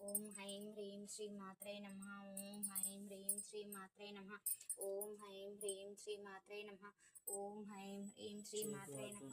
ఓం హైం హ్రీం శ్రీ మాత్రే నమ ఓం హైం హ్రీం శ్రీ మాత్రే నమ ఓం హైం హ్రీం శ్రీ మాత్రే నమ ఓం హైం హ్రీం శ్రీ మాత్రే నమ.